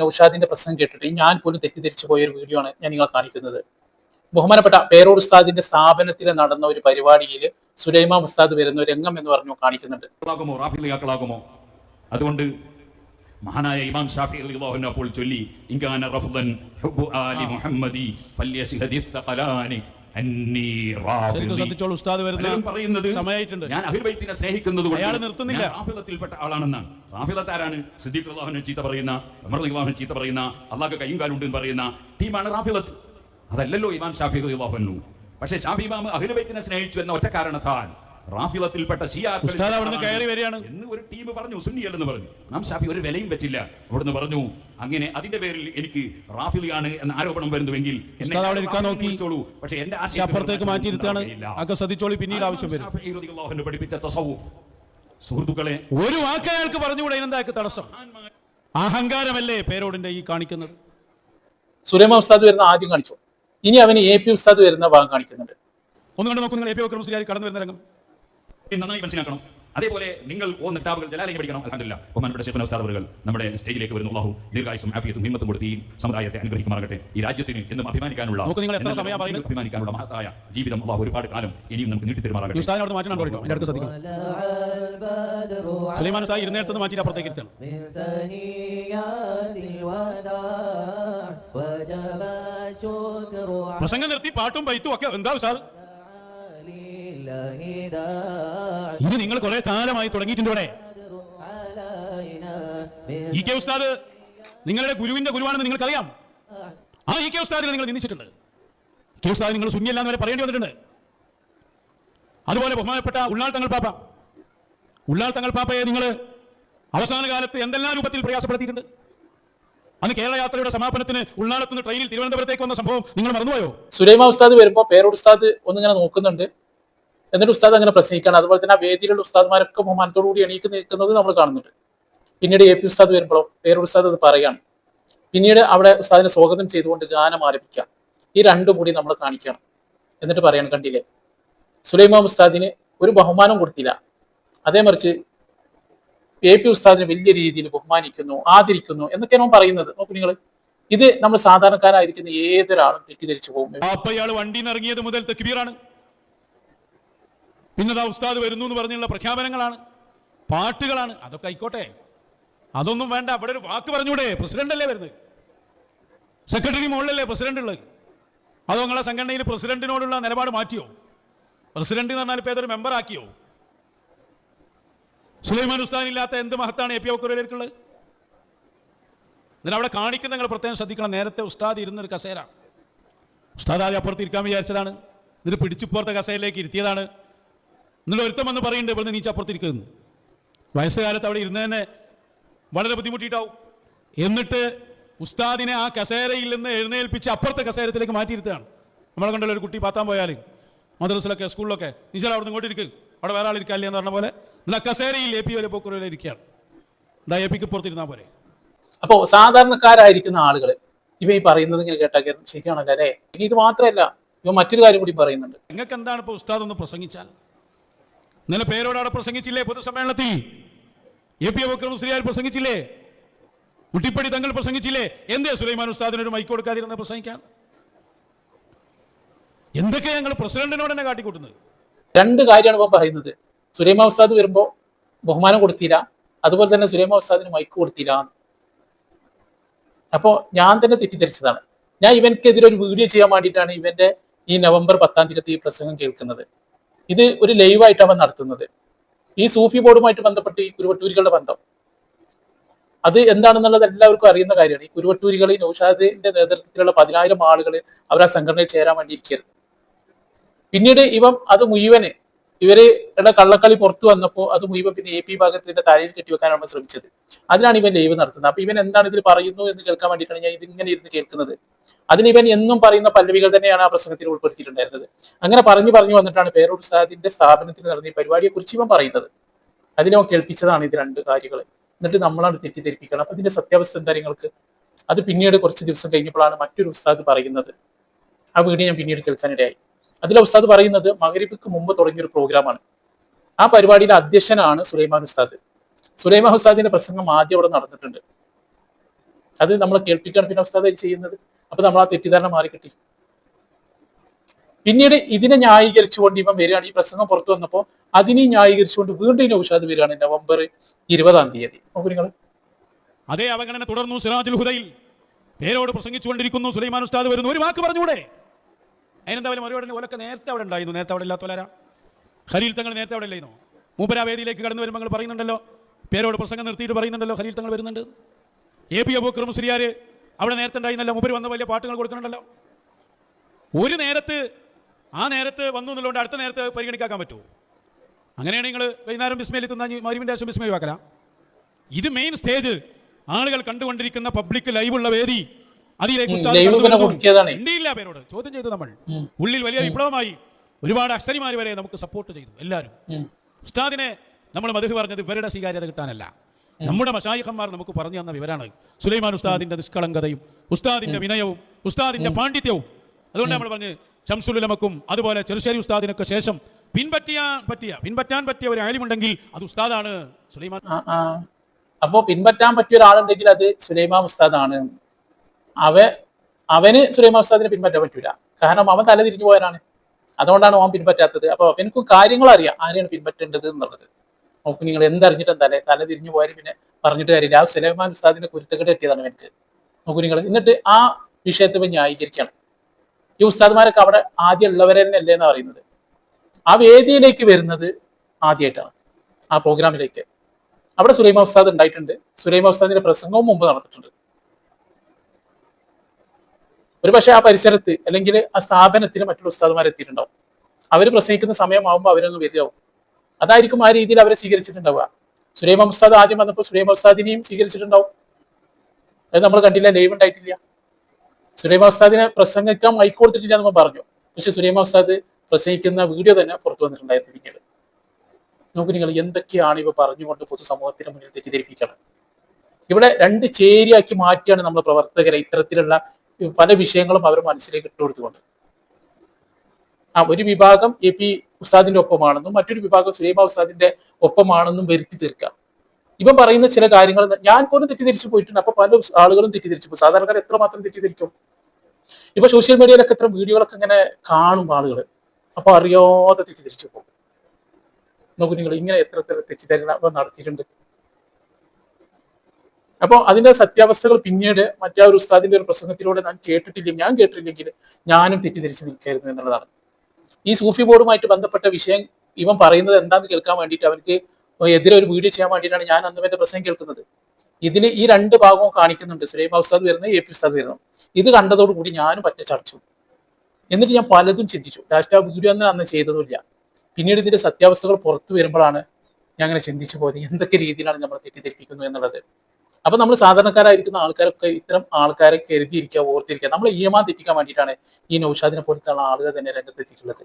നൌഷാദിന്റെ പ്രസംഗം കേട്ടിട്ട് ഞാൻ പോലും തെറ്റിദ്ധരിച്ചു പോയ ഒരു വീഡിയോ ആണ് ഞാൻ നിങ്ങളെ കാണിക്കുന്നത്. ബഹുമാനപ്പെട്ട പേരൂർ ഉസ്താദിന്റെ സ്ഥാപനത്തിൽ നടന്ന ഒരു പരിപാടിയിൽ സുലൈമാൻ ഉസ്താദ് വരുന്ന രംഗം എന്ന് പറഞ്ഞു കാണിക്കുന്നുണ്ട്. അതുകൊണ്ട് മഹാനായ ഇമാം ഷാഫി അലിഹുൻ അപ്പോൾ ചൊല്ലി ഇങ്കാന റഫ്ദൻ ഹുബ്ബു ആലി മുഹമ്മദി ഫല്യസ്ഹദിസ് സഖലാനി ശ്രദ്ധിച്ചോളൂ ഉസ്താദ് വരുന്ന പറയുന്നത് സമയമായിട്ടുണ്ട്. ഞാൻ അഹിൽബൈത്തിനെ സ്നേഹിക്കുന്നത് കൊണ്ട് അയാൾ നിർത്തുന്നില്ല. ഞാൻ ആളാണെന്നാണ്. റാഫിലത്ത് ആരാണ് സിദ്ദീഖ് റളിയല്ലാഹുവിനെ ചീത്ത പറയുന്ന ഉമർ റളിയല്ലാഹുവിനെ ചീത്ത പറയുന്ന അള്ളാഹ് കയ്യും കാലുണ്ട് എന്ന് പറയുന്ന ടീമാണ് റാഫിലത്ത് അതല്ലല്ലോ ഇമാം ഷാഫി അൻഹു. പക്ഷേ ഷാഫി ഇമാം സ്നേഹിച്ചു എന്ന ഒറ്റ കാരണത്താൽ റാഫിളത്തിൽപ്പെട്ട ഷിയാക്കളിൽ ഉസ്താദ് അവിടുന്ന് കയറി വരികയാണ്. എന്ന് ഒരു ടീം പറഞ്ഞു സുന്നിയല്ലെന്ന് പറഞ്ഞു. നാം ഷാഫി ഒരു വിലയും വെച്ചില്ല. അവിടുന്ന് പറഞ്ഞു അങ്ങനെ അതിന്റെ പേരിൽ എനിക്ക് റാഫിലിയാണ് എന്ന ആരോപണം വരുന്നുവെങ്കിൽ എന്നെ ഉസ്താദ് അവിടെ ഇരിക്കാൻ നോക്കി. പക്ഷേ എന്റെ പക്ഷെ ആശയത്തിൽ അപ്പുറത്തേക്ക് ഒരു മാറ്റിയിരുത്താണ് ഉണ്ടാവുകയില്ല. അതൊക്കെ ശ്രദ്ധിച്ചോളി പിന്നീട് ആവശ്യം വരും. പഠിപ്പിച്ച തസവ്വുഫ്. സുഹൃത്തുക്കളെ ഒരു വാക്ക് അയാൾക്ക് പറഞ്ഞുകൂടെ എന്താക്ക് തടസ്സം? അഹങ്കാരമല്ലേ പേരോടിന്റെ ഈ കാണിക്കുന്നത്? സുരേമ ഉസ്താദ് വരുന്ന ആദ്യം കാണിച്ചു. ഇനി അവന് എ പി ഉസ്താദ് വരുന്ന ഭാഗം കാണിക്കുന്നുണ്ട്. ഒന്ന് കണ്ട് നോക്കൂ നിങ്ങൾ എ പി ബക്കർ കടന്നു വരുന്ന രംഗം. നന്നായി മനസ്സിലാക്കണം. അതേപോലെ നിങ്ങൾ ഓ കിതാബുകൾ ജലാലയം പഠിക്കണം. അലഹമില്ല ബഹുമാനപ്പെട്ട ശേഖന ഉസ്താദവറുകൾ നമ്മുടെ സ്റ്റേജിലേക്ക് വരുന്ന ഉള്ളാഹു ദീർഘായുസും ആഫിയത്തും ഹിമ്മത്തും കൊടുത്ത് ഈ സമുദായത്തെ അനുഗ്രഹിക്കുമാറട്ടെ ഈ രാജ്യത്തിന് എന്നും അഭിമാനിക്കാനുള്ള അഭിമാനിക്കാനുള്ള മഹത്തായ ജീവിതം അള്ളാഹു ഒരുപാട് കാലം ഇനിയും നമുക്ക് നീട്ടിത്തരുമാറാകട്ടെ. സുലൈമാൻ സായി ഇരുന്നേടത്ത് മാറ്റി അപ്പുറത്തേക്ക് എത്തണം പ്രസംഗം നിർത്തി പാട്ടും പൈത്തും ഒക്കെ എന്താ സാർ ഇത് നിങ്ങൾ കുറെ കാലമായി തുടങ്ങിയിട്ടുണ്ട് ഇ കെ ഉസ്താദ് നിങ്ങളുടെ ഗുരുവിന്റെ ഗുരുവാണെന്ന് നിങ്ങൾക്കറിയാം. ആ ഇ കെ ഉസ്താദിനെ നിങ്ങൾ നിന്ദിച്ചിട്ടുണ്ട്. കെ ഉസ്താദ് നിങ്ങൾ ശൂന്യല്ലാന്ന് വരെ പറയേണ്ടി വന്നിട്ടുണ്ട്. അതുപോലെ ബഹുമാനപ്പെട്ട ഉള്ളാൾ തങ്ങൾ പാപ്പ. ഉള്ളാൾ തങ്ങൾ പാപ്പയെ നിങ്ങൾ അവസാന കാലത്ത് എന്തെല്ലാം രൂപത്തിൽ പ്രയാസപ്പെടുത്തിയിട്ടുണ്ട്? അന്ന് കേരള യാത്രയുടെ സമാപനത്തിന് ഉൾനാടത്തുനിന്ന് ട്രെയിനിൽ തിരുവനന്തപുരത്തേക്ക് വന്ന സംഭവം നിങ്ങൾ മറന്നുപോയോ? സുരൈമ ഉസ്താദ് വരുമ്പോൾ പേരോട് ഉസ്താദ് ഒന്നിങ്ങനെ നോക്കുന്നുണ്ട്. എന്നിട്ട് ഉസ്താദ് അങ്ങനെ പ്രസംഗിക്കുകയാണ് അതുപോലെ തന്നെ ആ വേദിയിലുള്ള ഉസ്താദ്മാരൊക്കെ ബഹുമാനത്തോടു കൂടി എണീക്ക് നിൽക്കുന്നത് നമ്മൾ കാണുന്നുണ്ട്. പിന്നീട് എ പി ഉസ്താദ് വരുമ്പോഴോ പേരോട് ഉസ്താദ് അത് പറയാണ്. പിന്നീട് അവിടെ ഉസ്താദിനെ സ്വാഗതം ചെയ്തുകൊണ്ട് ഗാനം ആരംഭിക്കാം ഈ രണ്ടും കൂടി നമ്മൾ കാണിക്കണം. എന്നിട്ട് പറയണം കണ്ടില്ലേ? സുലൈമാൻ ഉസ്താദിന് ഒരു ബഹുമാനം കൊടുത്തില്ല. അതേ മറിച്ച് എ പി ഉസ്താദിനെ വലിയ രീതിയിൽ ബഹുമാനിക്കുന്നു ആദരിക്കുന്നു എന്നൊക്കെയാണ് പറയുന്നത്. നോക്കൂ നിങ്ങൾ ഇത് നമ്മൾ സാധാരണക്കാരായിരിക്കുന്ന ഏതൊരാളും തെറ്റിദ്ധരിച്ചു പോകും. അപ്പൊ ഇയാൾ വണ്ടിയിൽ നിന്ന് ഇറങ്ങിയത് മുതൽ തെക്കുബീറാണ് പിന്നതാ ഉസ്താദ് വരുന്നു എന്ന് പറഞ്ഞുള്ള പ്രഖ്യാപനങ്ങളാണ് പാട്ടുകളാണ്. അതൊക്കെ ആയിക്കോട്ടെ. അതൊന്നും വേണ്ട. അവിടെ ഒരു വാക്ക് പറഞ്ഞൂടെ. പ്രസിഡന്റ് അല്ലേ വരുന്നത്. സെക്രട്ടറി മുകളിലല്ലേ പ്രസിഡന്റ് ഉള്ളത്. അതോ നിങ്ങളെ സംഘടനയിൽ പ്രസിഡന്റിനോടുള്ള നിലപാട് മാറ്റിയോ? പ്രസിഡന്റ് എന്ന് പറഞ്ഞാൽ ഇപ്പൊ ഏതൊരു മെമ്പർ ആക്കിയോ? സുലൈമാൻ ഉസ്താൻ ഇല്ലാത്ത എന്ത് മഹത്താണ് എ പി ഒക്കുറയിലേക്കുള്ളത് അവിടെ കാണിക്കുന്ന നിങ്ങൾ പ്രത്യേകം ശ്രദ്ധിക്കണം. നേരത്തെ ഉസ്താദ് ഇരുന്നൊരു കസേര. ഉസ്താദ് ആദ്യം അപ്പുറത്ത് ഇരിക്കാൻ വിചാരിച്ചതാണ്. എന്നിട്ട് പോർത്ത കസേരയിലേക്ക് ഇരുത്തിയതാണ്. എന്നിട്ട് ഒരുത്തം വന്ന് പറയുന്നുണ്ട് ഇവിടുന്ന് നീച്ച അപ്പുറത്തിരിക്കുന്നു. വയസ്സുകാലത്ത് അവിടെ ഇരുന്ന് തന്നെ വളരെ ബുദ്ധിമുട്ടിയിട്ടാവും. എന്നിട്ട് ഉസ്താദിനെ ആ കസേരയിൽ നിന്ന് എഴുന്നേൽപ്പിച്ച് അപ്പുറത്തെ കസേരത്തിലേക്ക് മാറ്റിയിരുത്തുകയാണ്. നമ്മളെ കണ്ടുള്ള ഒരു കുട്ടി പാത്താൻ പോയാൽ മദ്രസിലൊക്കെ സ്കൂളിലൊക്കെ നീച്ചാൽ അവിടെ ഇങ്ങോട്ട് അവിടെ വേറെ ആളിരിക്കാല്ലേ എന്ന് പറഞ്ഞ പോലെ എന്നാൽ കസേരയിൽ എ പി വരെ പോക്കുറയിൽ ഇരിക്കുകയാണ്. എന്താ എ പിക്ക് പുറത്തിരുന്നാൽ പോരെ. അപ്പോ സാധാരണക്കാരായിരിക്കുന്ന ആളുകൾ ഇവ ഈ പറയുന്നത് ഇങ്ങനെ കേട്ടാൽ ശരിയാണല്ലോ അല്ലേ? ഇനി ഇത് മാത്രമല്ല ഇവ മറ്റൊരു കാര്യം കൂടി പറയുന്നുണ്ട്. നിങ്ങൾക്ക് എന്താണ് ഇപ്പോൾ ഉസ്താദ് ഒന്ന് പ്രസംഗിച്ചാൽ? ഇന്നലെ പേരോട് അവിടെ പ്രസംഗിച്ചില്ലേ പൊതുസമ്മേളനത്തിൽ? എ പി അബക്രമശ്രീ ആര് പ്രസംഗിച്ചില്ലേ? മുട്ടിപ്പടി തങ്ങൾ പ്രസംഗിച്ചില്ലേ? എന്തേ സുലൈമാൻ ഉസ്താദിനൊരു മൈക്ക് കൊടുക്കാതിരുന്ന പ്രസംഗിക്കാൻ? എന്തൊക്കെ ഞങ്ങൾ പ്രസിഡന്റിനോട് തന്നെ കാട്ടിക്കൂട്ടുന്നത്? രണ്ട് കാര്യമാണ് ഇപ്പൊ പറയുന്നത്. സുലൈമാ ഉസ്താദ് വരുമ്പോൾ ബഹുമാനം കൊടുത്തില്ല. അതുപോലെ തന്നെ സുലൈമാ ഉസ്താദിന് മൈക്ക് കൊടുത്തില്ല അപ്പോൾ ഞാൻ തന്നെ തെറ്റിദ്ധരിച്ചതാണ്. ഞാൻ ഇവനക്കെതിരെ ഒരു വീഡിയോ ചെയ്യാൻ വേണ്ടിയിട്ടാണ് ഇവന്റെ ഈ നവംബർ പത്താം തീയതി പ്രസംഗം കേൾക്കുന്നത്. ഇത് ഒരു ലൈവായിട്ട് അവൻ നടത്തുന്നത്. ഈ സൂഫി ബോർഡുമായിട്ട് ബന്ധപ്പെട്ട് ഈ കുരുവട്ടൂരികളുടെ ബന്ധം. അത് എന്താണെന്നുള്ളത് എല്ലാവർക്കും അറിയുന്ന കാര്യമാണ്. ഈ കുരുവട്ടൂരികൾ ഈ നൌഷാദിന്റെ നേതൃത്വത്തിലുള്ള പതിനായിരം ആളുകൾ അവർ ആ സംഘടനയിൽ ചേരാൻ വേണ്ടി ഇരിക്കരുത് പിന്നീട് ഇവൻ അത് മുഴുവൻ ഇവരുടെ കള്ളക്കളി പുറത്തു വന്നപ്പോൾ അത് മുഴുവൻ പിന്നെ എ പി ഭാഗത്തിന്റെ തലയിൽ കെട്ടിവെക്കാനാണ് ശ്രമിച്ചത്. അതിനാണ് ഇവൻ ലൈവ് നടത്തുന്നത്. അപ്പൊ ഇവൻ എന്താണ് ഇതിൽ പറയുന്നു എന്ന് കേൾക്കാൻ വേണ്ടിയിട്ടാണ് ഞാൻ ഇതിങ്ങനെ ഇരുന്ന് കേൾക്കുന്നത്. അതിന് ഇവൻ എന്നും പറയുന്ന പല്ലവികൾ തന്നെയാണ് ആ പ്രസംഗത്തിൽ ഉൾപ്പെടുത്തിയിട്ടുണ്ടായിരുന്നത്. അങ്ങനെ പറഞ്ഞു പറഞ്ഞു വന്നിട്ടാണ് പേരൂർ ഉസ്താദിന്റെ സ്ഥാപനത്തിൽ നടന്ന ഈ പരിപാടിയെ കുറിച്ച് ഇവൻ പറയുന്നത്. അതിനെ കേൾപ്പിച്ചതാണ് ഇത് രണ്ട് കാര്യങ്ങൾ. എന്നിട്ട് നമ്മളാണ് തെറ്റിദ്ധരിപ്പിക്കണം. അപ്പൊ ഇതിന്റെ സത്യാവസ്ഥ എന്താ നിങ്ങൾക്ക്? അത് പിന്നീട് കുറച്ച് ദിവസം കഴിഞ്ഞപ്പോഴാണ് മറ്റൊരു ഉസ്താദ് പറയുന്നത്. ആ വീഡിയോ ഞാൻ പിന്നീട് കേൾക്കാനിടയായി. അതിലെ ഉസ്താദ് പറയുന്നത് മകരിബിക്ക് മുമ്പ് തുടങ്ങിയൊരു പ്രോഗ്രാമാണ്. ആ പരിപാടിയിലെ അധ്യക്ഷനാണ് സുലൈമാൻ ഉസ്താദ്. സുലൈമാൻ ഉസ്താദിന്റെ പ്രസംഗം ആദ്യം അവിടെ നടന്നിട്ടുണ്ട്. അത് നമ്മൾ കേൾപ്പിക്കാൻ പിന്നെ ഉസ്താദ് ചെയ്യുന്നത്? അപ്പൊ നമ്മൾ ആ തെറ്റിദ്ധാരണ മാറി കിട്ടി. പിന്നീട് ഇതിനെ ന്യായീകരിച്ചുകൊണ്ട് ഇപ്പം വരികയാണ്. ഈ പ്രസംഗം പുറത്തു വന്നപ്പോൾ അതിനെ ന്യായീകരിച്ചുകൊണ്ട് വീണ്ടും ഈ ഉഷാദ് വരികയാണ് നവംബർ ഇരുപതാം തീയതി. നോക്കൂ നിങ്ങൾ. അതേ അവഗണന തുടർന്നു സിറാജുൽ ഹുദയിൽ. പേരോട് പ്രസംഗിച്ചുകൊണ്ടിരിക്കുന്നു സുലൈമാൻ ഉസ്താദ് വരുന്നു. ഒരു വാക്ക് പറഞ്ഞൂടെ അതിനെന്തായാലും ഒരുപാട് ഓലൊക്കെ നേരത്തെ അവിടെ ഉണ്ടായിരുന്നു. നേരത്തെ അവിടെ ഇല്ലാത്തോലാരാ ഖലീൽ തങ്ങൾ നേരത്തെ അവിടെ ഇല്ലായിരുന്നു. മൂപ്പരാവേദിയിലേക്ക് കടന്നു വരുമ്പോൾ പറയുന്നുണ്ടല്ലോ. പേരോട് പ്രസംഗം നിർത്തിയിട്ട് പറയുന്നുണ്ടല്ലോ. ഖലീൽ തങ്ങൾ വരുന്നുണ്ട്. എ പി അബൂക്കർ മുസ്ലിയാർ അവിടെ നേരത്തെ ഉണ്ടായിരുന്നല്ലോ മുമ്പിൽ വന്ന വലിയ പാട്ടുകൾ കൊടുക്കുന്നുണ്ടല്ലോ. ഒരു നേരത്ത് ആ നേരത്ത് വന്നു എന്നുള്ളതുകൊണ്ട് അടുത്ത നേരത്ത് പരിഗണിക്കാൻ പറ്റുമോ? അങ്ങനെയാണ് നിങ്ങൾ വൈകുന്നേരം ബിസ്മയിൽ തിന്നാ മരുവിന്റെ ആശം ബിസ്മയിൽ വാക്കല. ഇത് മെയിൻ സ്റ്റേജ് ആളുകൾ കണ്ടുകൊണ്ടിരിക്കുന്ന പബ്ലിക് ലൈവുള്ള വേദി. അതിലേക്ക് ഇല്ല പേരോട് ചോദ്യം ചെയ്തു നമ്മൾ. ഉള്ളിൽ വലിയ വിപ്ലവമായി ഒരുപാട് അക്ഷരിമാർ വരെ നമുക്ക് സപ്പോർട്ട് ചെയ്തു എല്ലാവരും. ഉസ്താദിനെ നമ്മൾ മധു പറഞ്ഞത് ഇവരുടെ സ്വീകാര്യത കിട്ടാനല്ല. നമ്മുടെ മഷായിഖന്മാർ നമുക്ക് പറഞ്ഞു തന്ന വിവരമാണ് സുലൈമാൻ ഉസ്താദിന്റെ നിഷ്കളങ്കതയും ഉസ്താദിന്റെ വിനയവും ഉസ്താദിന്റെ പാണ്ഡിത്യവും. അതുകൊണ്ട് നമ്മൾ പറഞ്ഞ് ഷംസുലുലമക്കും അതുപോലെ ചെറുശ്ശേരി ഉസ്താദിനൊക്കെ ശേഷം പിൻപറ്റിയാൻ പറ്റിയ പിൻപറ്റാൻ പറ്റിയ ഒരു ആലിമുണ്ടെങ്കിൽ അത് ഉസ്താദാണ് സുലൈമാൻ. അപ്പോ പിൻപറ്റാൻ പറ്റിയ ഒരാളുണ്ടെങ്കിൽ അത് സുലൈമാൻ ഉസ്താദാണ്. അവ അവന് സുലൈമാൻ ഉസ്താദിനെ പിൻപറ്റാൻ പറ്റൂല. കാരണം അവൻ തല തിരിഞ്ഞു പോയവനാണ്. അതുകൊണ്ടാണ് അവൻ പിൻപറ്റാത്തത്. അപ്പൊ അവനക്കും കാര്യങ്ങൾ അറിയാം ആരെയാണ് പിൻപറ്റേണ്ടത് എന്നുള്ളത്. നോക്ക് നിങ്ങൾ എന്തറിഞ്ഞിട്ടും തല തല തിരിഞ്ഞു പോയാലും പിന്നെ പറഞ്ഞിട്ട് കാര്യമില്ല. ആ സുലൈമാൻ ഉസ്താദിന്റെ കുരുത്തക്കെട്ട് എത്തിയതാണ് എനിക്ക്. നോക്കൂ നിങ്ങൾ എന്നിട്ട് ആ വിഷയത്തെ പോയി ന്യായീകരിക്കണം. ഈ ഉസ്താദ്മാരൊക്കെ അവിടെ ആദ്യം ഉള്ളവരെ തന്നെ അല്ലേ എന്ന് പറയുന്നത്? ആ വേദിയിലേക്ക് വരുന്നത് ആദ്യമായിട്ടാണ് ആ പ്രോഗ്രാമിലേക്ക്. അവിടെ സുലൈമ ഉസ്താദ് ഉണ്ടായിട്ടുണ്ട്. സുലൈമ ഉസ്താദിന്റെ പ്രസംഗവും മുമ്പ് നടന്നിട്ടുണ്ട്. ഒരു പക്ഷേ ആ പരിസരത്ത് അല്ലെങ്കിൽ ആ സ്ഥാപനത്തിന് മറ്റുള്ള ഉസ്താദ്മാരെത്തിയിട്ടുണ്ടാവും അവർ പ്രസംഗിക്കുന്ന സമയമാകുമ്പോൾ അവരൊന്ന് വരികയാവും അതായിരിക്കും ആ രീതിയിൽ അവരെ സ്വീകരിച്ചിട്ടുണ്ടാവുക. സുരേമ ഉസ്താദ് ആദ്യം വന്നപ്പോൾ സുലൈമ ഉസ്താദിനെയും സ്വീകരിച്ചിട്ടുണ്ടാവും. അത് നമ്മൾ കണ്ടില്ല ലൈവ് ഉണ്ടായിട്ടില്ല. സുരേമ ഉസ്താദിനെ പ്രസംഗിക്കാൻ മൈക്ക് കൊടുത്തിട്ടില്ല നമ്മൾ പറഞ്ഞു. പക്ഷെ സുരേമ ഉസ്താദ് പ്രസംഗിക്കുന്ന വീഡിയോ തന്നെ പുറത്തു വന്നിട്ടുണ്ടായിരുന്നു പിന്നീട്. നോക്ക് നിങ്ങൾ എന്തൊക്കെയാണ് ഇവ പറഞ്ഞുകൊണ്ട് പൊതുസമൂഹത്തിന് മുന്നിൽ തെറ്റിദ്ധരിപ്പിക്കണം ഇവിടെ രണ്ട് ചേരിയാക്കി മാറ്റിയാണ് നമ്മൾ പ്രവർത്തകരെ ഇത്തരത്തിലുള്ള പല വിഷയങ്ങളും അവർ മനസ്സിലേക്ക് ഇട്ടുകൊടുത്തുകൊണ്ട്. ആ ഒരു വിഭാഗം എ പി ഉസ്താദിന്റെ ഒപ്പമാണെന്നും മറ്റൊരു വിഭാഗം സുലൈമ ഉസ്താദിന്റെ ഒപ്പമാണെന്നും വരുത്തി തീർക്കാം. ഇവൻ പറയുന്ന ചില കാര്യങ്ങൾ ഞാൻ പോലും തെറ്റിദ്ധരിച്ചു പോയിട്ടുണ്ട്. അപ്പൊ പല ആളുകളും തെറ്റിദ്ധരിച്ചു പോകും സാധാരണക്കാർ എത്രമാത്രം തെറ്റിദ്ധരിക്കും? ഇപ്പൊ സോഷ്യൽ മീഡിയയിലൊക്കെ ഇത്ര വീഡിയോകളൊക്കെ ഇങ്ങനെ കാണും ആളുകൾ അപ്പൊ അറിയാതെ തെറ്റിദ്ധരിച്ചു പോകും. നോക്കൂ നിങ്ങൾ ഇങ്ങനെ എത്ര തെറ്റിദ്ധാരണ നടത്തിയിട്ടുണ്ട്. അപ്പോൾ അതിന്റെ സത്യാവസ്ഥകൾ പിന്നീട് മറ്റേ ഒരു ഉസ്താദിന്റെ ഒരു പ്രസംഗത്തിലൂടെ ഞാൻ കേട്ടിട്ടില്ല ഞാൻ കേട്ടിട്ടില്ലെങ്കിൽ ഞാനും തെറ്റിദ്ധരിച്ച് നിൽക്കായിരുന്നു എന്നുള്ളതാണ്. ഈ സൂഫി ബോർഡുമായിട്ട് ബന്ധപ്പെട്ട വിഷയം ഇവൻ പറയുന്നത് എന്താന്ന് കേൾക്കാൻ വേണ്ടിയിട്ട് അവർക്ക് എതിരെ ഒരു വീഡിയോ ചെയ്യാൻ വേണ്ടിയിട്ടാണ് ഞാൻ അന്ന് എന്റെ പ്രശ്നം കേൾക്കുന്നത്. ഇതിൽ ഈ രണ്ട് ഭാഗവും കാണിക്കുന്നുണ്ട്. സുലൈമ ഉസ്താദ് വരുന്നത് എ പി ഉസ്താദ് വരുന്നു. ഇത് കണ്ടതോടുകൂടി ഞാനും പറ്റ ചടച്ചു എന്നിട്ട് ഞാൻ പലതും ചിന്തിച്ചു. ലാസ്റ്റ് വീഡിയോ അന്ന് അന്ന് ചെയ്തതുമില്ല. പിന്നീട് ഇതിന്റെ സത്യാവസ്ഥകൾ പുറത്തു വരുമ്പോഴാണ് ഞാൻ അങ്ങനെ ചിന്തിച്ചു പോയത്. എന്തൊക്കെ രീതിയിലാണ് നമ്മൾ തെറ്റിദ്ധരിപ്പിക്കുന്നു എന്നുള്ളത്. അപ്പൊ നമ്മൾ സാധാരണക്കാരായിരിക്കുന്ന ആൾക്കാരൊക്കെ ഇത്തരം ആൾക്കാരെ കരുതിയിരിക്കുക ഓർത്തിരിക്കുക. നമ്മൾ ഈമാൻ തെറ്റിക്കാൻ വേണ്ടിയിട്ടാണ് ഈ നൗഷാദിനെ പോലത്തെ ആളുകൾ തന്നെ രംഗത്തെത്തിയിട്ടുള്ളത്.